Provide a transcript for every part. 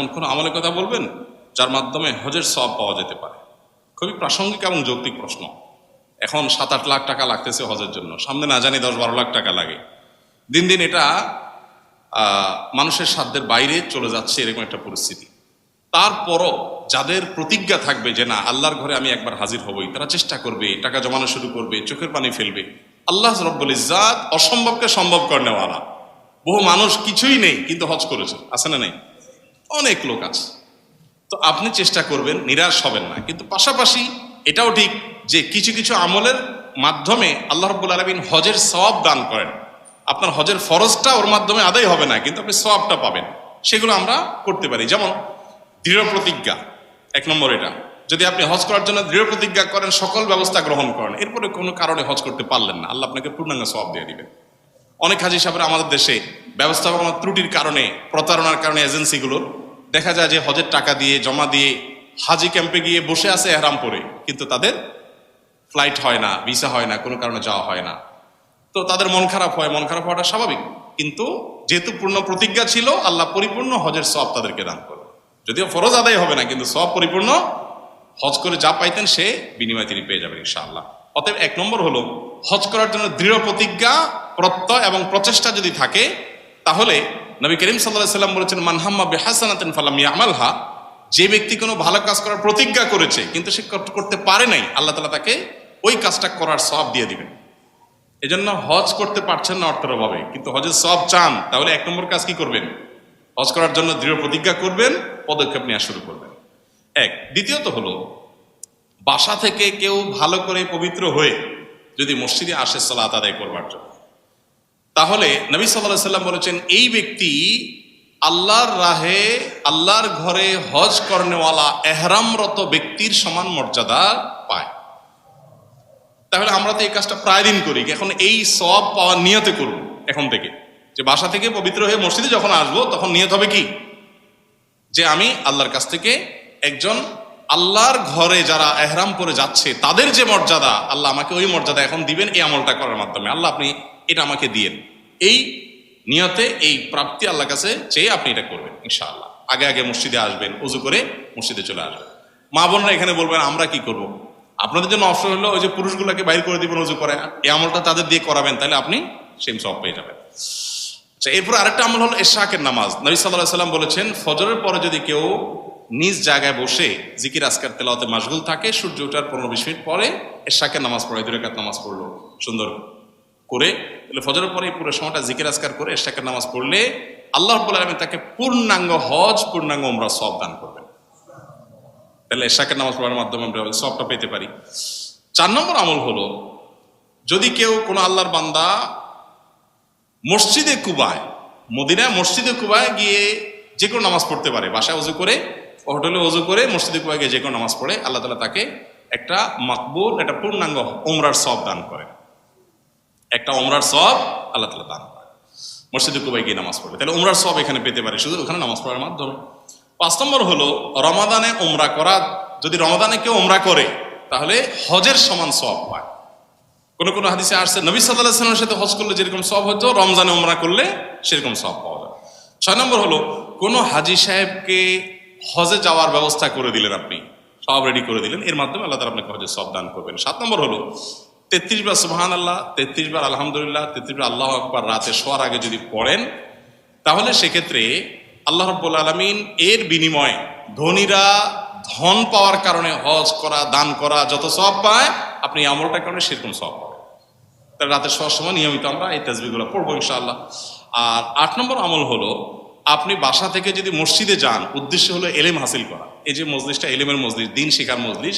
এমন কোনো আমলের কথা বলবেন, যার মাধ্যমে হজের সব পাওয়া যেতে পারে। খুবই প্রাসঙ্গিক এবং যৌক্তিক প্রশ্ন। এখন সাত আট লাখ টাকা লাগতেছে হজের জন্য। সামনে না জানি দশ বারো লাখ টাকা লাগে। দিন দিন এটা মানুষের সাধ্যের বাইরে চলে যাচ্ছে এরকম একটা পরিস্থিতি। তারপরও যাদের প্রতিজ্ঞা থাকবে যে না, আল্লাহর ঘরে আমি একবার হাজির হবই, তারা চেষ্টা করবে, টাকা জমানো শুরু করবে, চোখের পানি ফেলবে। আল্লাহ রব্বুল ইজাত অসম্ভবকে সম্ভব করে নেওয়ালা। বহু মানুষ কিছুই নেই, কিন্তু হজ করেছে। আছে না নেই? অনেক লোক আছে। তো আপনি চেষ্টা করবেন, নিরাশ হবেন না। কিন্তু পাশাপাশি এটাও ঠিক যে কিছু কিছু আমলের মাধ্যমে আল্লাহ রব্বুল আলমিন হজের সওয়াব দান করেন। আপনার হজের ফরজটা ওর মাধ্যমে আদায় হবে না, কিন্তু আপনি সওয়াবটা পাবেন। সেগুলো আমরা করতে পারি। যেমন দৃঢ় প্রতিজ্ঞা, এক নম্বর এটা। যদি আপনি হজ করার জন্য দৃঢ় প্রতিজ্ঞা করেন, সকল ব্যবস্থা গ্রহণ করেন, এরপরে কোনো কারণে হজ করতে পারলেন না, আল্লাহ আপনাকে পূর্ণাঙ্গ সওয়াব দিয়ে দিবেন। অনেক হাজি সাহেবরা আমাদের দেশে ব্যবস্থাপনা ত্রুটির কারণে, প্রতারণার কারণে এজেন্সিগুলোর দেখা যায় যে হজের টাকা দিয়ে, জমা দিয়ে হাজি ক্যাম্পে গিয়ে বসে আছে এহরাম পরে কিন্তু তাদের ফ্লাইট হয় না ভিসা হয় না, কোনো কারণে যাওয়া হয় না। তো তাদের মন খারাপ হয়, মন খারাপ হওয়াটা স্বাভাবিক। কিন্তু যেহেতু পূর্ণ প্রতিজ্ঞা ছিল, আল্লাহ পরিপূর্ণ হজের সব তাদেরকে দান করবে যদিও ফরজ আদায় হবে না, কিন্তু সব পরিপূর্ণ হজ করে যা পাইতেন সে বিনিময় তিনি পেয়ে যাবেন, ইনশাআল্লাহ। অতএব এক নম্বর হলো, হজ করার জন্য দৃঢ় প্রতিজ্ঞা, প্রত্যয় এবং প্রচেষ্টা যদি থাকে, তাহলে নবী করিম সাল্লাহ সাল্লাম বলেছেন মানহাম্মা বেহাসানাতেন ফালাম ইয়ামালহা যে ব্যক্তি কোনো ভালো কাজ করার প্রতিজ্ঞা করেছে, কিন্তু সে করতে পারে নাই, আল্লাহ তালা তাকে ওই কাজটা করার সব দিয়ে দিবেন। এজন্য হজ করতে পারছেন না অর্থের অভাবে, কিন্তু হজের সব চান, তাহলে এক নম্বর কাজ কি করবেন? হজ করার জন্য দৃঢ় প্রতিজ্ঞা করবেন, পদক্ষেপ নেওয়া শুরু করবেন। এক। দ্বিতীয়ত হলো, বাসা থেকে কেউ ভালো করে পবিত্র হয়ে যদি মসজিদে আসে সালাত আদায় করবার জন্য তাহলে নবী সাল্লাহ সাল্লাম বলেছেন, এই ব্যক্তি আল্লাহর রাহে, আল্লাহর ঘরে হজ করনেওয়ালা এহরামরত ব্যক্তির সমান মর্যাদা পায়। তাহলে আমরা তো এই কাজটা প্রায় দিন করি, এখন এই সব পাওয়ার নিয়তে করব এখন থেকে। যে বাসা থেকে পবিত্র হয়ে মসজিদে যখন আসব, তখন নিয়ত হবে কি? যে আমি আল্লাহর কাছ থেকে একজন আল্লাহর ঘরে যারা এহরাম করে যাচ্ছে, তাদের যে মর্যাদা, আল্লাহ আমাকে ওই মর্যাদা এখন দিবেন, এই আমলটা করার মাধ্যমে। আল্লাহ আপনি এটা আমাকে দিয়েন। এই নিয়তে এই প্রাপ্তি আল্লাহর কাছে চেয়ে আপনি এটা করবেন, ইনশাআল্লাহ। আগে আগে মসজিদে আসবেন, উজু করে মসজিদে চলে আসবেন। মা বোনরা এখানে বলবেন, আমরা কি করব? আপনাদের জন্য অপশন হলো, ওই যে পুরুষগুলোকে বাইর করে দিবেন উজু করে, এই আমলটা তাদের দিয়ে করাবেন, তাহলে আপনি সেম সব পেয়ে যাবেন। আচ্ছা এরপর আরেকটা আমল হলো এশাকের নামাজ। নবী সাল্লাহ সাল্লাম বলেছেন, ফজরের পরে যদি কেউ নিজ জায়গায় বসে জিকির আসকার তেলাওয়াতে মাসগুল থাকে, সূর্য ওঠার পনেরো বিশ মিনিট পরে এশাকের নামাজ পড়ে দুই রেখাত নামাজ পড়ল। সুন্দর। করে, তাহলে ফজরের পরে পুরো সময়টা জিকির আসকার করে এশাকের নামাজ পড়লে আল্লাহ রব্বুল আলমী তাকে পূর্ণাঙ্গ হজ, পূর্ণাঙ্গ আমরা সব দান করবেন। তাহলে এশাকের নামাজ পড়ার মাধ্যমে আমরা সবটা পেতে পারি। চার নম্বর আমল হলো, যদি কেউ কোনো আল্লাহর বান্দা মসজিদে কুবায়, মদিনায় মসজিদে কুবায় গিয়ে যে কোনো নামাজ পড়তে পারে, বাসায় উজু করে হোটেলে উজু করে মসজিদে কুবায় গিয়ে যে কোনো নামাজ পড়ে, আল্লাহ তালা তাকে একটা মাকবুল, একটা পূর্ণাঙ্গ ওমরার সব দান করে একটা ওমরার সব আল্লাহ তালা দান মসজিদে কুবায় গিয়ে নামাজ পড়বে। তাহলে ওমরার সব এখানে পেতে পারে। শুধু ওখানে নামাজ পড়ার মাধ্যমে। পাঁচ নম্বর হলো, রমাদানে ওমরা করা, যদি রমাদানে কেউ ওমরা করে, তাহলে হজের সমান সব পায় কোনো কোনো হাদিসে আসছে, নবী সাল্লাহ সাল্লামের সাথে হজ করলে যেরকম সব হতো, রমজানে ওমরা করলে সেরকম সব পাওয়া যায়। ছয় নম্বর হলো, কোন হাজি সাহেবকে হজে যাওয়ার ব্যবস্থা করে দিলেন আপনি সব রেডি করে দিলেন, এর মাধ্যমে আল্লাহ তালা আপনাকে হজের সব দান করবেন। সাত নম্বর হলো তেত্রিশ বার সুহান আল্লাহ তেত্রিশ বার আলহামদুলিল্লাহ, তেত্রিশ বার আল্লাহ আকবার রাতে শোয়ার আগে যদি পড়েন, তাহলে সেক্ষেত্রে আল্লাহ রব্বুল আলমিন এর বিনিময়ে ধনীরা ধন পাওয়ার কারণে হজ করা, দান করা, যত সব পায়, আপনি আমলটার কারণে সেরকম সব পাবেন। তাহলে রাতের শোয়ার সময় নিয়মিত আমরা এই তাজবিগুলো পড়ব ইনশাআল্লাহ। আর আট নম্বর আমল হলো, আপনি বাসা থেকে যদি মসজিদে যান, উদ্দেশ্য হলো এলেম হাসিল করা। এই যে মজলিসটা, এলেমের মজলিস, দিন শেখার মজলিস,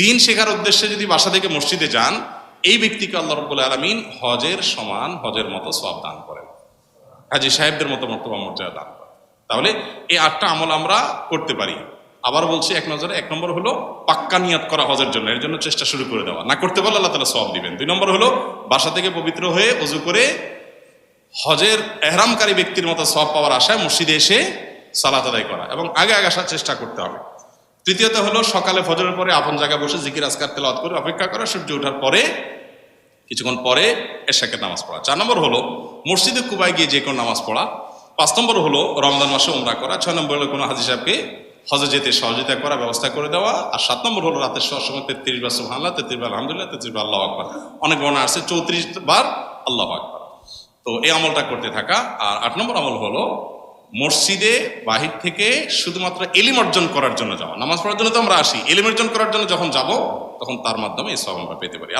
দিন শেখার উদ্দেশ্যে যদি বাসা থেকে মসজিদে যান এই ব্যক্তিকে আল্লাহ রব্বুল আলমিন হজের সমান হজের মতো সব দান করেন। হাজি সাহেবদের মতো মর্তবা মর্যাদা দান করে তাহলে এই আটটা আমল আমরা করতে পারি। আবার বলছি এক নজরে, এক নম্বর হলো পাক্কা নিয়াত করা হজের জন্য, এর জন্য চেষ্টা শুরু করে দেওয়া। না করতে পারলে আল্লাহ তালা সব দিবেন। দুই নম্বর হলো বাসা থেকে পবিত্র হয়ে অজু করে হজের এহরামকারী ব্যক্তির মতো সব পাওয়ার আশায় মসজিদে এসে সালাত আদায় করা এবং আগে আগে আসার চেষ্টা করতে হবে। তৃতীয়ত হলো সকালে ফজরের পরে আপন জায়গায় বসে জিকির, আজকার তেলাওয়াত করে অপেক্ষা করা, সূর্য ওঠার পরে কিছুক্ষণ পরে এশাকের নামাজ পড়া। চার নম্বর হলো মসজিদে কুবায় গিয়ে যে কোনো নামাজ পড়া। পাঁচ নম্বর হলো রমজান মাসে উমরা করা। ছয় নম্বর হলো কোনো হাজি সাহেবকে হজে যেতে সহযোগিতা করা, ব্যবস্থা করে দেওয়া। আর সাত নম্বর হলো রাতের শোয়ার সময় তেত্রিশ বার সুবহানাল্লাহ, তেত্রিশ বার আলহামদুলিল্লাহ, তেত্রিশ বার আল্লাহ আকবার। অনেক বর্ণা আছে, চৌত্রিশ বার আল্লাহ আকবার। তো এই আমলটা করতে থাকা। আর আট নম্বর আমল হলো মসজিদে বাহির থেকে শুধুমাত্র এলিম অর্জন করার জন্য যাওয়া। নামাজ পড়ার জন্য তো আমরা আসি। এলিম অর্জন করার জন্য যখন যাব, তখন তার মাধ্যমে এই সব আমরা পেতে পারি।